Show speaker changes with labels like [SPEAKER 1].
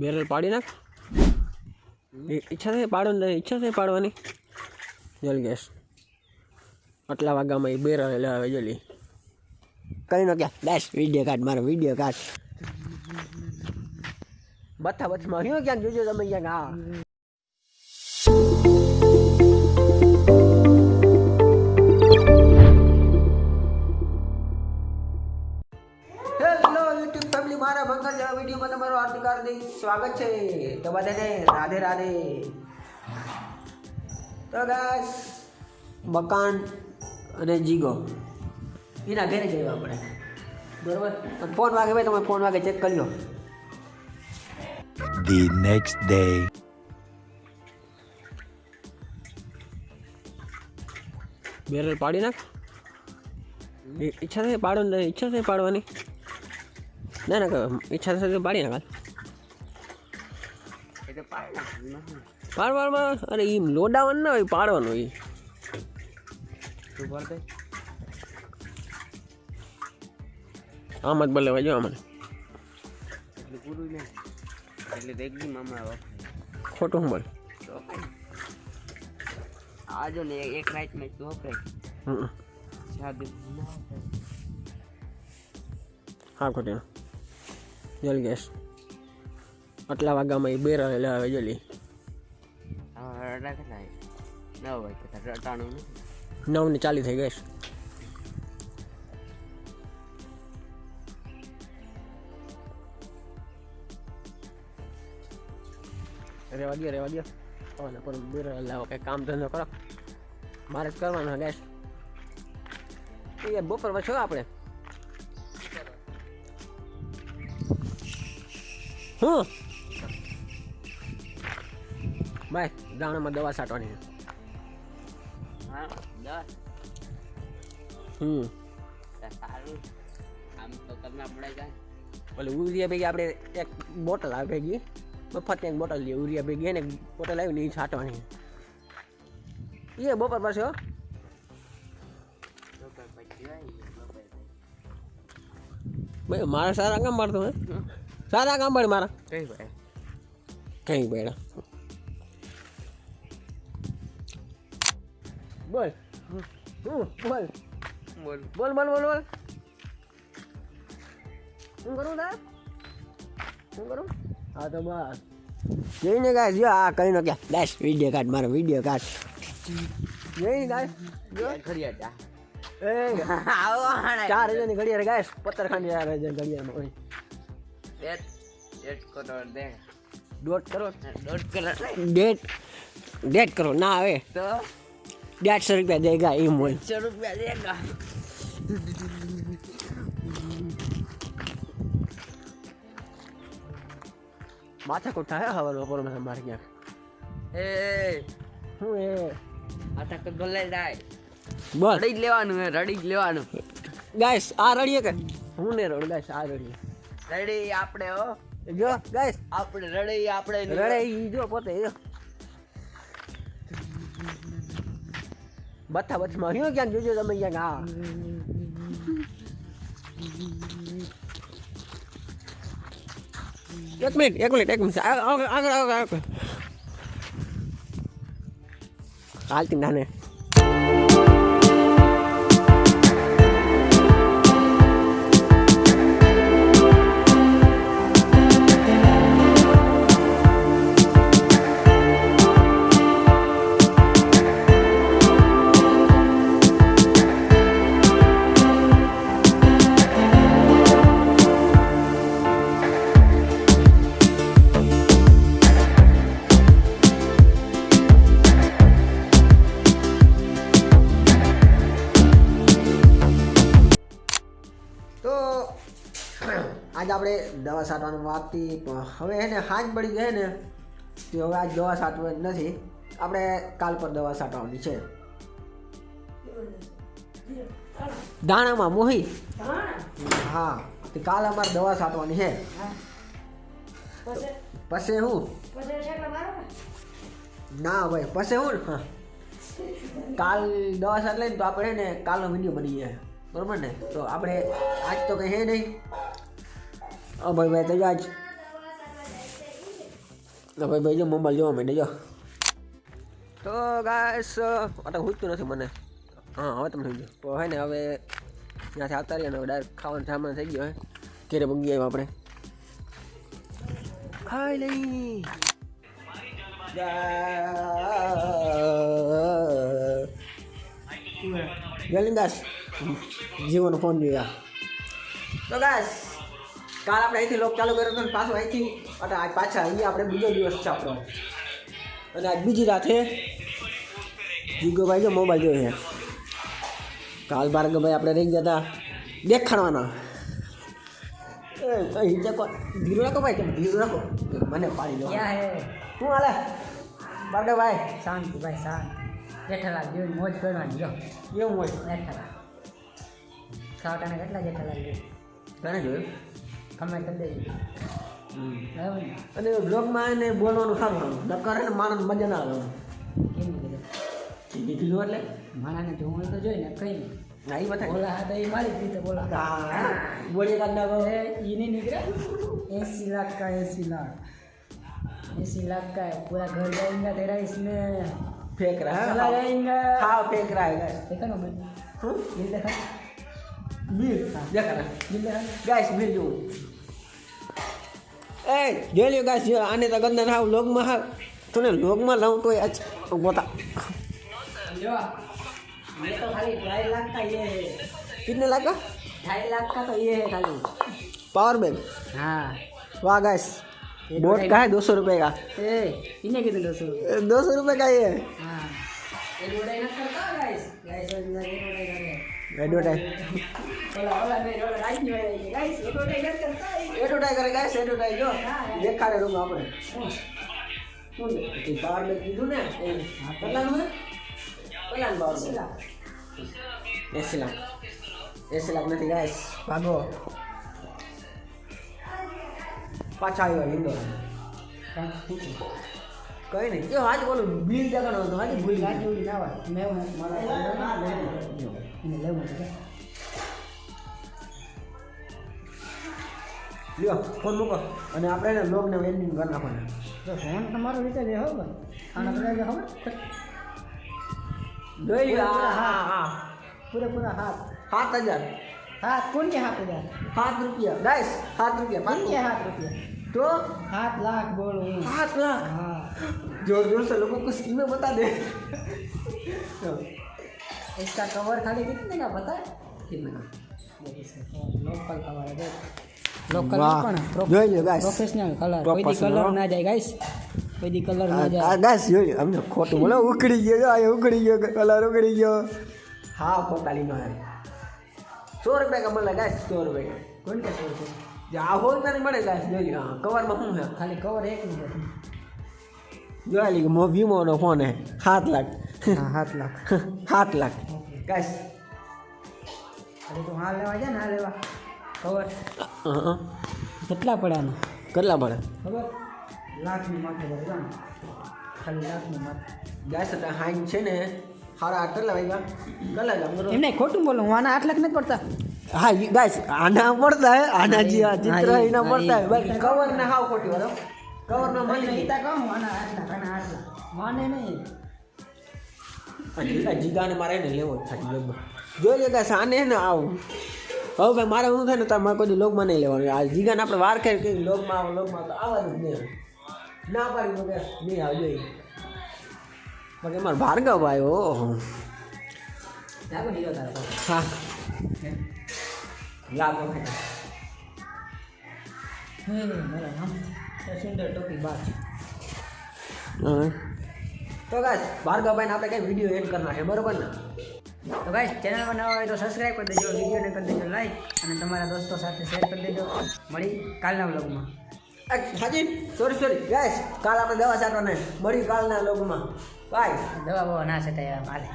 [SPEAKER 1] Barrel પાડી નાખ. ઈચ્છા થઈ પાડવાની ઈચ્છા થઈ પાડવાની? જલ ગેસ. આટલા વાગ્યામાં એ બેરલ એટલે આવે જલી કરી નાખ્યા. બેસ વીડિયો કાર્ડ મારો વીડિયો કાર્ડ બથા બથમાં રહ્યો ક્યાંક જોજો તમે ક્યાંક. હા. સ્વાગત છે તો બધાને રાધે રાધે. તો ગાસ મકાન અને જીગો. એના ઘરે જઈએ આપણે. બરોબર? ફોન વાગે ભાઈ તમે ફોન વાગે ચેક કરી લો.
[SPEAKER 2] The next day.
[SPEAKER 1] બેરલ પાડી નાખ. ઈચ્છા થાય પાડવાની ઈચ્છા થાય પાડવાની. ના ના ઈચ્છા થશે તો પાડી નાખ પાડ પાડ પાડ અરે એ લોડાવાનું ના હોય, પાડવાનું એ આમ જ બોલે વાજો આમ ખોટું હું બોલ.
[SPEAKER 3] આજો ને એક રાઈટ મેં તો.
[SPEAKER 1] હા, ખોટી. જલ ગેસ. આટલા વાગ્યામાં એ
[SPEAKER 3] હોય તો રટાણું ને.
[SPEAKER 1] નવ ને? ચાલી થઈ ગઈશ. રેવા દે રેવા દે હવે પણ બેરલ લાવો કંઈ કામ ધંધો કરો. મારે જ કરવાનો ગેસ એ બપોર પછી આપણે. હું ભાઈ દાણામાં દવા છાંટવાની
[SPEAKER 3] હા દવા.
[SPEAKER 1] હમ.
[SPEAKER 3] સારું. આમ તો કરના પડે જાય.
[SPEAKER 1] ઓલે યુરિયા ભેગી આપણે એક બોટલ આવે ભેગી. મફત એક બોટલ લઈએ ભેગી બોટલ આવીને એ છાંટવાની. એ બપોર પાસે હો. ભાઈ મારા સારા કામ મારતો હે. સારા કામ પડે મારા.
[SPEAKER 3] કઈ ભાઈ?
[SPEAKER 1] કઈ બેડા બોલ. બોલ.
[SPEAKER 3] બોલ
[SPEAKER 1] બોલ બોલ બોલ. શું કરું તાર? શું કરું? હા તો બસ. જઈને ગાય જો આ કરી નો ક્યાં બેસ વીડિયો કાઢ મારો વીડિયો કાઢ. જઈને ગાય જો.
[SPEAKER 3] ઘડિયાળ
[SPEAKER 1] એ. ચાર હજારની ઘડિયાળ ગાય પત્તર ખાંડી ચાર હજાર ઘડિયાળમાં હોય
[SPEAKER 3] ડેટ ડેટ કરો દે.
[SPEAKER 1] દોઢ કરો
[SPEAKER 3] દોઢ કરો
[SPEAKER 1] ડેટ ડેટ કરો. ના આવે
[SPEAKER 3] તો?
[SPEAKER 1] દેડસો રૂપિયા હોય
[SPEAKER 3] સો રૂપિયા દેગા
[SPEAKER 1] માથા કોઠા હે બપોરમાં મારે ક્યાંક
[SPEAKER 3] એ
[SPEAKER 1] હું એ
[SPEAKER 3] આ તક ગલે જાય
[SPEAKER 1] બસ
[SPEAKER 3] રડી જ લેવાનું હે રડી જ લેવાનું
[SPEAKER 1] ગાઈસ આ રડીએ કે હું ને રડ ગાઈસ આ રડીએ
[SPEAKER 3] રડી આપણે હો
[SPEAKER 1] જો ગાઈસ
[SPEAKER 3] આપણે રડી આપણે
[SPEAKER 1] રડે ઈ જો પોતે જો બથા બથમાં રહ્યો ક્યાંક જોજો તમે ક્યાંક હા એક મિનિટ એક મિનિટ એક મિનિટ. આગળ આગળ આગળ. હાલતી નાને. આપણે દવા છાંટવાની વાત પણ હવે એને હાંજ પડી ગઈ ને, તે હવે આજ દવા છાંટવાની નથી. આપણે કાલ પર દવા છાંટવાની છે. દાણામાં મોહી? હા, તે કાલ અમારે દવા છાંટવાની છે. પછી હું? ના ભાઈ, પછી હું? હા. કાલ દવા છાંટ લઈને તો આપણે ને કાલનો વીડિયો બની જાય બરોબર ને? તો આપણે આજ તો કંઈ હે નહીં. ભાઈ ભાઈ તો આજ તો ભાઈ ભાઈ જો મોબાઈલ જોવા માંડે જો તો ગાઈસ અટક હુજતું નથી મને હા હવે તમને થઈ ગયું તો હે ને હવે ત્યાંથી આવતા રહીએ ને હવે ડાયરેક્ટ ખાવાનું સામાન થઈ ગયો હે ઘેરે પગી આવ્યા આપણે ખાઈ લઈ જલિંદાસ જીવોનો ફોન જોયા તો ગાઈસ કાલ આપણે અહીંથી લોક ચાલુ કર્યો હતો ને પાછું અહીંથી અને આજ પાછા અહીંયા આપણે બીજો દિવસ છે આપણો. અને આજ બીજી રાતે જીગોભાઈ જો મોબાઈલ જોયો છે. કાલ ભાર્ગવભાઈ આપણે રહી ગયા હતા દેખાડવાના. ધીરું રાખો ભાઈ ધીરું રાખો. મને પાડી
[SPEAKER 2] દો
[SPEAKER 1] શું હાલે? ભાર્ગવભાઈ?
[SPEAKER 2] શાંતિ ભાઈ શાંત. જેઠાલાલ જેવી મોજ કરવાની જો.
[SPEAKER 1] એવું મોજ?
[SPEAKER 2] જેઠાલાલ. ખાવટાને કેટલા જેઠાલાલ જોયું?
[SPEAKER 1] ઘણા જોયું?
[SPEAKER 2] કમે કરી દેજો બરાબર ને
[SPEAKER 1] અને બ્લોગમાં એને બોલવાનું સારું નકર એને માણસ મજા ના આવે
[SPEAKER 2] કેમ કીધું
[SPEAKER 1] કીધું એટલે
[SPEAKER 2] માણાને જોવું હોય તો જોઈ ને કઈ નહીં
[SPEAKER 1] ના એ બતા
[SPEAKER 2] બોલા હતા એ મારી જ રીતે બોલા
[SPEAKER 1] બોલીએ કાઢ નાખો
[SPEAKER 2] ए, ये नहीं निकला अस्सी लाख का अस्सी लाख अस्सी लाख का है पूरा घर जाएगा तेरा इसमें
[SPEAKER 1] फेंक रहा है
[SPEAKER 2] चला जाएगा
[SPEAKER 1] हाँ फेंक रहा है guys.
[SPEAKER 2] देखा ना बिल
[SPEAKER 1] हम्म?
[SPEAKER 2] बिल देखा
[SPEAKER 1] बिल देखा ना
[SPEAKER 2] बिल देखा
[SPEAKER 1] गाइस बिल जो ए જોઈ લ્યો ગાઈસ જો આને તો ગંદા ના લોગમાં હા તને લોગમાં લાવું તો આજ ગોતા
[SPEAKER 2] जो ये तो खाली ढाई लाख का ये है
[SPEAKER 1] कितने लाख का
[SPEAKER 2] ढाई लाख का तो ये है खाली
[SPEAKER 1] पावर बैंक
[SPEAKER 2] हाँ
[SPEAKER 1] वाह गाइस
[SPEAKER 2] ये
[SPEAKER 1] बोट
[SPEAKER 2] ढाई
[SPEAKER 1] का है दो सौ रुपये का
[SPEAKER 2] ए इन्हें कितने दो सौ
[SPEAKER 1] दो सौ रुपये का ये है
[SPEAKER 2] हाँ ये डोडाई ना करता guys guys Về đưa đây. એડો
[SPEAKER 1] ડાય કરે ગાઈસ એડો ડાય જો દેખાડે રૂમ આપણે શું તે બાર મે કીધું ને પેલા મે પેલા બાર એસલા એસલા નથી ગાઈસ ભાગો પાછા આવ્યો હિન્દો કઈ નહીં જો આજ બોલું બિલ જગાડો હતો આજે ભૂલી
[SPEAKER 2] ના આવે મેં મારા એને લેવું છે
[SPEAKER 1] લ્યો ફોન મૂકો અને આપણે એને લોગને એન્ડિંગ કરી નાખવાનું
[SPEAKER 2] ફોન તમારો વિચાર એ હવે અને આપણે ખબર
[SPEAKER 1] જોઈ હા હા હા
[SPEAKER 2] પૂરેપૂરા હાથ
[SPEAKER 1] સાત હજાર
[SPEAKER 2] હાથ કોની સાત હજાર
[SPEAKER 1] સાત રૂપિયા ગાઈસ સાત રૂપિયા કોની
[SPEAKER 2] સાત રૂપિયા
[SPEAKER 1] તો
[SPEAKER 2] સાત લાખ બોલો
[SPEAKER 1] સાત લાખ
[SPEAKER 2] હા
[SPEAKER 1] જોર જોર સે લોકો કુછ સ્કીમે બતા દે
[SPEAKER 2] इसका कवर खाली कितने का पता है
[SPEAKER 1] कितना
[SPEAKER 2] लोकल कवर है देख लोकल
[SPEAKER 1] वाह.
[SPEAKER 2] પણ
[SPEAKER 1] જોઈ લ્યો guys.
[SPEAKER 2] પ્રોફેશનલ કલર કોઈ દી
[SPEAKER 1] Professional.
[SPEAKER 2] કલર ના જાય ગાઈસ કોઈ દી કલર ના જાય
[SPEAKER 1] ગાઈસ જોઈ લ્યો અમને ખોટું બોલો ઉકળી ગયો જો આ ઉકળી ગયો કલર ઉકળી ગયો હા ખોટાલી નો હે સો રૂપિયા का મળે ગાઈસ સો રૂપિયા
[SPEAKER 2] કોણ કે શું છે
[SPEAKER 1] જે આ હોલ નહીં મળે ગાઈસ જોઈ લ્યો હા કવરમાં શું છે
[SPEAKER 2] ખાલી કવર એક નું છે
[SPEAKER 1] જોઈ લ્યો મો વીમોનો ફોન હે સાત લાખ
[SPEAKER 2] હા સાત લાખ.
[SPEAKER 1] સાત લાખ. ગાઈસ.
[SPEAKER 2] ખાલી તું હા લેવા જાય ને હા લેવા. કવર કેટલા પડ્યા ને
[SPEAKER 1] કેટલા પડે?
[SPEAKER 2] ખબર? લાખની માથે ભરવા ખાલી લાખની માથે.
[SPEAKER 1] ગાઈસ અત્યારે હાઈન છે ને. સારા આઠ કેટલા વાગ્યા. કેટલા વાગ્યા
[SPEAKER 2] એમ નહીં ખોટું બોલું હું આના આઠ લાખ નથી પડતા.
[SPEAKER 1] હા ગાઈસ આના પડતા હે. આના જે આ ચિત્ર એના પડતા હે. બાકી કવર ને હાવ ખોટી વાળો કવર નો
[SPEAKER 2] મને ઈતા કહું આના આઠ લાખ આના આઠ લાખ. માને નહીં.
[SPEAKER 1] જીગાને મારે એને લેવો જ થાય લગભગ. જોઈ લે કાંઈ આને હે ને આવું. હવે ભાઈ મારે શું થાય ને તારે મારે કોઈ લોગમાં નહીં લેવાનું. આ જીગાને આપણે વાર કરી કે લોગમાં આવો લોગમાં તો આવવાનું જ નહીં. ના પાડી તો નહીં આવજો જોઈએ બાકી મારો ભાર્ગવ
[SPEAKER 2] પાસે.
[SPEAKER 1] હા.
[SPEAKER 2] એ સુંદર ટોપી બાર.
[SPEAKER 1] હા. તો ગાઈસ ભાર્ગવભાઈને આપણે કઈ વીડિયો એડ કરના છે બરોબર ને?
[SPEAKER 2] તો ગાઈસ ચેનલમાં નવા હોય તો સબસ્ક્રાઈબ કરી દેજો વિડીયોને કરી દેજો લાઈક અને તમારા દોસ્તો સાથે શેર કરી દેજો. મળી કાલના વ્લોગમાં
[SPEAKER 1] હાજી સોરી સોરી ગાઈસ કાલ આપણે દવા છાંટવાને મળી કાલના લોગમાં બાય
[SPEAKER 2] દવા બવા ના છે તૈયાર માલે.